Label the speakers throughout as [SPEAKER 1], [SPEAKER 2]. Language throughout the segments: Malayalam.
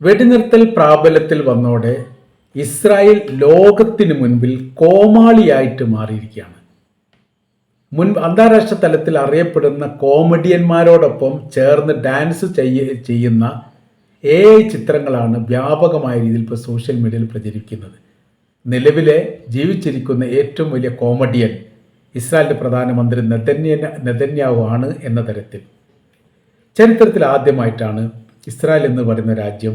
[SPEAKER 1] വെടിനിർത്തൽ പ്രാബല്യത്തിൽ വന്നോടെ ഇസ്രായേൽ ലോകത്തിന് മുൻപിൽ കോമാളിയായിട്ട് മാറിയിരിക്കുകയാണ്. മുൻ അന്താരാഷ്ട്ര തലത്തിൽ അറിയപ്പെടുന്ന കോമഡിയന്മാരോടൊപ്പം ചേർന്ന് ഡാൻസ് ചെയ്യ ചെയ്യുന്ന എ ഐ ചിത്രങ്ങളാണ് വ്യാപകമായ രീതിയിൽ ഇപ്പോൾ സോഷ്യൽ മീഡിയയിൽ പ്രചരിക്കുന്നത്. നിലവിലെ ജീവിച്ചിരിക്കുന്ന ഏറ്റവും വലിയ കോമഡിയൻ ഇസ്രായേലിന്റെ പ്രധാനമന്ത്രി നെതന്യ നെതന്യാവു ആണ് എന്ന തരത്തിൽ. ചരിത്രത്തിൽ ആദ്യമായിട്ടാണ് ഇസ്രായേൽ എന്ന് പറയുന്ന രാജ്യം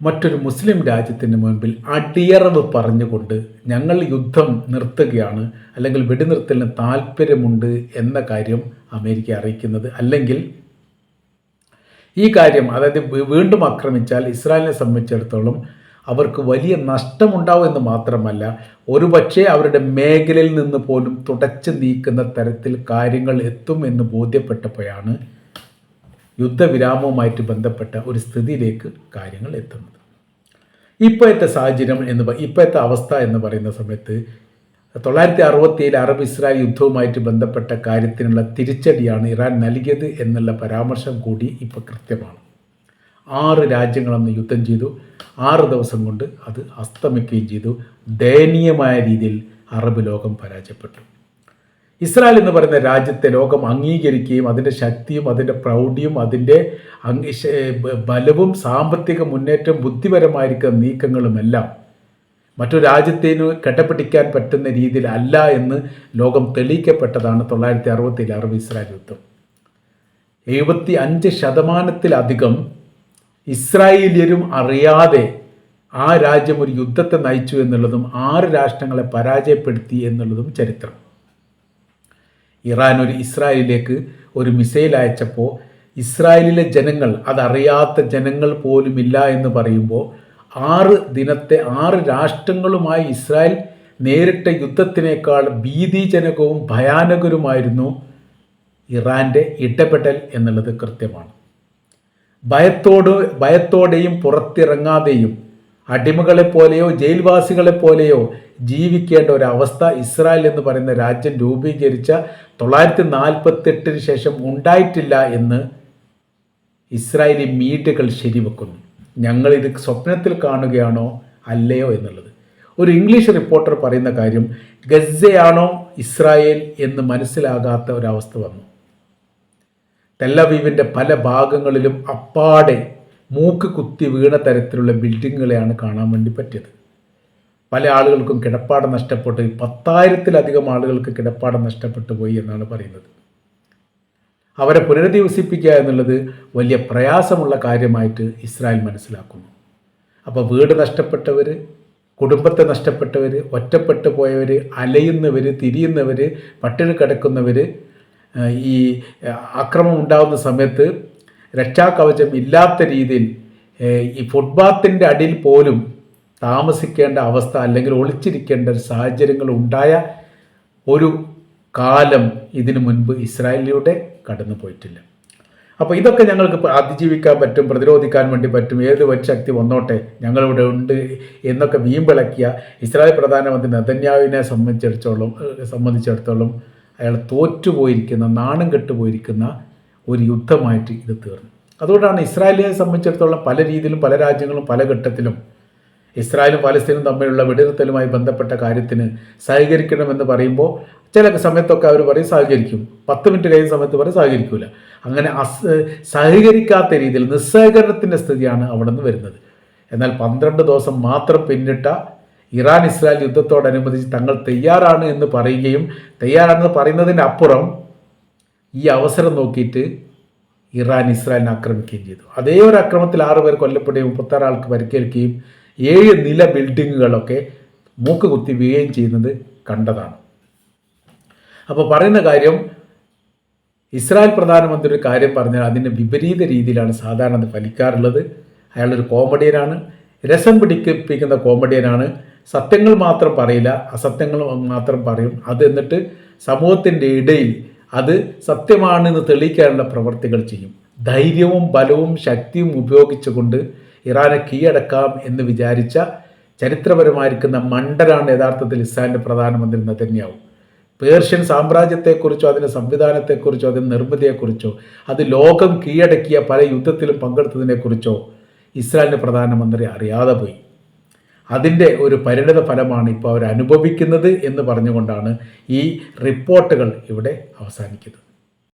[SPEAKER 1] മറ്റൊരു മുസ്ലിം രാജ്യത്തിന് മുൻപിൽ അടിയറവ് പറഞ്ഞുകൊണ്ട് ഞങ്ങൾ യുദ്ധം നിർത്തുകയാണ് അല്ലെങ്കിൽ വെടിനിർത്തലിന് താല്പര്യമുണ്ട് എന്ന കാര്യം അമേരിക്ക അറിയിക്കുന്നത്. അല്ലെങ്കിൽ ഈ കാര്യം അതായത് വീണ്ടും ആക്രമിച്ചാൽ ഇസ്രായേലിനെ സംബന്ധിച്ചിടത്തോളം അവർക്ക് വലിയ നഷ്ടമുണ്ടാവും എന്ന് മാത്രമല്ല ഒരുപക്ഷെ അവരുടെ മേഖലയിൽ നിന്ന് പോലും തുടച്ചു നീക്കുന്ന തരത്തിൽ കാര്യങ്ങൾ എത്തും എന്ന് ബോധ്യപ്പെട്ടപ്പോഴാണ് യുദ്ധവിരാമവുമായിട്ട് ബന്ധപ്പെട്ട ഒരു സ്ഥിതിയിലേക്ക് കാര്യങ്ങൾ എത്തുന്നത്. ഇപ്പോഴത്തെ സാഹചര്യം എന്ന് ഇപ്പോഴത്തെ അവസ്ഥ എന്ന് പറയുന്ന സമയത്ത് തൊള്ളായിരത്തി അറുപത്തിയേഴ് അറബ് ഇസ്രായേൽ യുദ്ധവുമായിട്ട് ബന്ധപ്പെട്ട കാര്യത്തിനുള്ള തിരിച്ചടിയാണ് ഇറാൻ നൽകിയത് എന്നുള്ള പരാമർശം കൂടി ഇപ്പോൾ കൃത്യമാണ്. ആറ് രാജ്യങ്ങളന്ന് യുദ്ധം ചെയ്തു. ആറ് ദിവസം കൊണ്ട് അത് അസ്തമിക്കുകയും ചെയ്തു. ദയനീയമായ രീതിയിൽ അറബ് ലോകം പരാജയപ്പെട്ടു. ഇസ്രായേൽ എന്ന് പറയുന്ന രാജ്യത്തെ ലോകം അംഗീകരിക്കുകയും അതിന്റെ ശക്തിയും അതിന്റെ പ്രൗഢിയും അതിന്റെ ബ- ബലവും സാമ്പത്തിക മുന്നേറ്റവും ബുദ്ധിപരമായിരിക്കുന്ന നീക്കങ്ങളുമെല്ലാം മറ്റു രാജ്യത്തിന് കെട്ടപ്പിടിക്കാൻ പറ്റുന്ന രീതിയിൽ അല്ല എന്ന് ലോകം തെളിയിക്കപ്പെട്ടതാണ് തൊള്ളായിരത്തി അറുപത്തിയിൽ അറബ് ഇസ്രായേൽ യുദ്ധം. എഴുപത്തി അഞ്ച് ശതമാനത്തിലധികം ഇസ്രായേലിയരും അറിയാതെ ആ രാജ്യം ഒരു യുദ്ധത്തെ നയിച്ചു എന്നുള്ളതും ആറ് രാഷ്ട്രങ്ങളെ പരാജയപ്പെടുത്തി എന്നുള്ളതും ചരിത്രം. ഇറാൻ ഒരു ഇസ്രായേലിലേക്ക് ഒരു മിസൈൽ അയച്ചപ്പോൾ ഇസ്രായേലിലെ ജനങ്ങൾ അതറിയാത്ത ജനങ്ങൾ പോലുമില്ല എന്ന് പറയുമ്പോൾ ആറ് ദിനത്തെ ആറ് രാഷ്ട്രങ്ങളുമായി ഇസ്രായേൽ നേരിട്ട യുദ്ധത്തിനേക്കാൾ ഭീതിജനകവും ഭയാനകരുമായിരുന്നു ഇറാന്റെ ഇടപെടൽ എന്നുള്ളത് കൃത്യമാണ്. ഭയത്തോട് ഭയത്തോടെയും പുറത്തിറങ്ങാതെയും അടിമകളെ പോലെയോ ജയിൽവാസികളെ പോലെയോ ജീവിക്കേണ്ട ഒരവസ്ഥ ഇസ്രായേൽ എന്ന് പറയുന്ന രാജ്യം രൂപീകരിച്ച തൊള്ളായിരത്തി നാൽപ്പത്തെട്ടിന് ശേഷം ഉണ്ടായിട്ടില്ല എന്ന് ഇസ്രായേലി മീഡിയകൾ ശരിവെക്കുന്നു. ഞങ്ങളിത് സ്വപ്നത്തിൽ കാണുകയാണോ അല്ലയോ എന്നുള്ളത്. ഒരു ഇംഗ്ലീഷ് റിപ്പോർട്ടർ പറയുന്ന കാര്യം ഗസയാണോ ഇസ്രായേൽ എന്ന് മനസ്സിലാകാത്ത ഒരവസ്ഥ വന്നു. തെല്ലവീവിന്റെ പല ഭാഗങ്ങളിലും അപ്പാടെ മൂക്ക് കുത്തി വീണ തരത്തിലുള്ള ബിൽഡിങ്ങുകളെയാണ് കാണാൻ വേണ്ടി പറ്റിയത്. പല ആളുകൾക്കും കിടപ്പാടം നഷ്ടപ്പെട്ടു പത്തായിരത്തിലധികം ആളുകൾക്ക് കിടപ്പാടം നഷ്ടപ്പെട്ടു പോയി എന്നാണ് പറയുന്നത്. അവരെ പുനരധിവസിപ്പിക്കുക എന്നുള്ളത് വലിയ പ്രയാസമുള്ള കാര്യമായിട്ട് ഇസ്രായേൽ മനസ്സിലാക്കുന്നു. അപ്പോൾ വീട് നഷ്ടപ്പെട്ടവർ കുടുംബത്തെ നഷ്ടപ്പെട്ടവർ ഒറ്റപ്പെട്ടു പോയവർ അലയുന്നവർ തിരിയുന്നവർ പട്ടിണി കിടക്കുന്നവർ ഈ അക്രമം ഉണ്ടാകുന്ന സമയത്ത് രക്ഷാകവചം ഇല്ലാത്ത രീതിയിൽ ഈ ഫുട്പാത്തിന്റെ അടിയിൽ പോലും താമസിക്കേണ്ട അവസ്ഥ അല്ലെങ്കിൽ ഒളിച്ചിരിക്കേണ്ട ഒരു സാഹചര്യങ്ങൾ ഉണ്ടായ ഒരു കാലം ഇതിനു മുൻപ് ഇസ്രായേലിലൂടെ കടന്നു പോയിട്ടില്ല. അപ്പോൾ ഇതൊക്കെ ഞങ്ങൾക്ക് അതിജീവിക്കാൻ പറ്റും പ്രതിരോധിക്കാൻ വേണ്ടി പറ്റും ഏത് ശക്തി വന്നോട്ടെ ഞങ്ങളിവിടെ ഉണ്ട് എന്നൊക്കെ വീമ്പിളക്കിയ ഇസ്രായേൽ പ്രധാനമന്ത്രി നെതന്യാവിനെ സംബന്ധിച്ചിടത്തോളം സംബന്ധിച്ചിടത്തോളം അയാൾ തോറ്റുപോയിരിക്കുന്ന നാണം കെട്ടുപോയിരിക്കുന്ന ഒരു യുദ്ധമായിട്ട് ഇത് തീർന്നു. അതുകൊണ്ടാണ് ഇസ്രായേലിനെ സംബന്ധിച്ചിടത്തോളം പല രീതിയിലും പല രാജ്യങ്ങളും പല ഘട്ടത്തിലും ഇസ്രായേലും പാലസ്തീനും തമ്മിലുള്ള വെടിനിർത്തലുമായി ബന്ധപ്പെട്ട കാര്യത്തിന് സഹകരിക്കണമെന്ന് പറയുമ്പോൾ ചില സമയത്തൊക്കെ അവർ പറയും സഹകരിക്കും. പത്ത് മിനിറ്റ് കഴിയുന്ന സമയത്ത് പറയും സഹകരിക്കില്ല അങ്ങനെ അസ് സഹകരിക്കാത്ത രീതിയിൽ നിസ്സഹകരണത്തിന്റെ സ്ഥിതിയാണ് അവിടെ നിന്ന് വരുന്നത്. എന്നാൽ പന്ത്രണ്ട് ദിവസം മാത്രം പിന്നിട്ട ഇറാൻ ഇസ്രായേൽ യുദ്ധത്തോടനുബന്ധിച്ച് തങ്ങൾ തയ്യാറാണ് എന്ന് പറയുകയും തയ്യാറാണെന്ന് പറയുന്നതിന്റെ അപ്പുറം ഈ അവസരം നോക്കിയിട്ട് ഇറാൻ ഇസ്രായേലിനെ ആക്രമിക്കുകയും ചെയ്തു. അതേ ഒരു അക്രമത്തിൽ ആറ് പേർ കൊല്ലപ്പെടുകയും മുപ്പത്താറ് ആൾക്ക് പരിക്കേൽക്കുകയും ഏഴ് നില ബിൽഡിങ്ങുകളൊക്കെ മൂക്ക് കുത്തി വീഴുകയും ചെയ്യുന്നത് കണ്ടതാണ്. അപ്പോൾ പറയുന്ന കാര്യം ഇസ്രായേൽ പ്രധാനമന്ത്രി ഒരു കാര്യം പറഞ്ഞാൽ അതിന്റെ വിപരീത രീതിയിലാണ് സാധാരണ അത് ഫലിക്കാറുള്ളത്. അയാളൊരു കോമഡിയനാണ് രസം പിടിപ്പിക്കുന്ന കോമഡിയനാണ്. സത്യങ്ങൾ മാത്രം പറയില്ല അസത്യങ്ങൾ മാത്രം പറയും. അത് എന്നിട്ട് സമൂഹത്തിന്റെ ഇടയിൽ അത് സത്യമാണെന്ന് തെളിയിക്കാനുള്ള പ്രവർത്തികൾ ചെയ്യും. ധൈര്യവും ബലവും ശക്തിയും ഉപയോഗിച്ചുകൊണ്ട് ഇറാനെ കീഴടക്കാം എന്ന് വിചാരിച്ച ചരിത്രപരമായിരിക്കുന്ന മണ്ടനാണ് യഥാർത്ഥത്തിൽ ഇസ്രായേലിന്റെ പ്രധാനമന്ത്രി നെതന്യാവും പേർഷ്യൻ സാമ്രാജ്യത്തെക്കുറിച്ചോ അതിന്റെ സംവിധാനത്തെക്കുറിച്ചോ അതിന്റെ നിർമ്മിതിയെക്കുറിച്ചോ അത് ലോകം കീഴടക്കിയ പല യുദ്ധത്തിലും പങ്കെടുത്തതിനെക്കുറിച്ചോ ഇസ്രായേലിന്റെ പ്രധാനമന്ത്രി അറിയാതെ പോയി. അതിന്റെ ഒരു പരിണിത ഫലമാണ് ഇപ്പോൾ അവർ അനുഭവിക്കുന്നത് എന്ന് പറഞ്ഞുകൊണ്ടാണ് ഈ റിപ്പോർട്ടുകൾ ഇവിടെ അവസാനിക്കുന്നത്.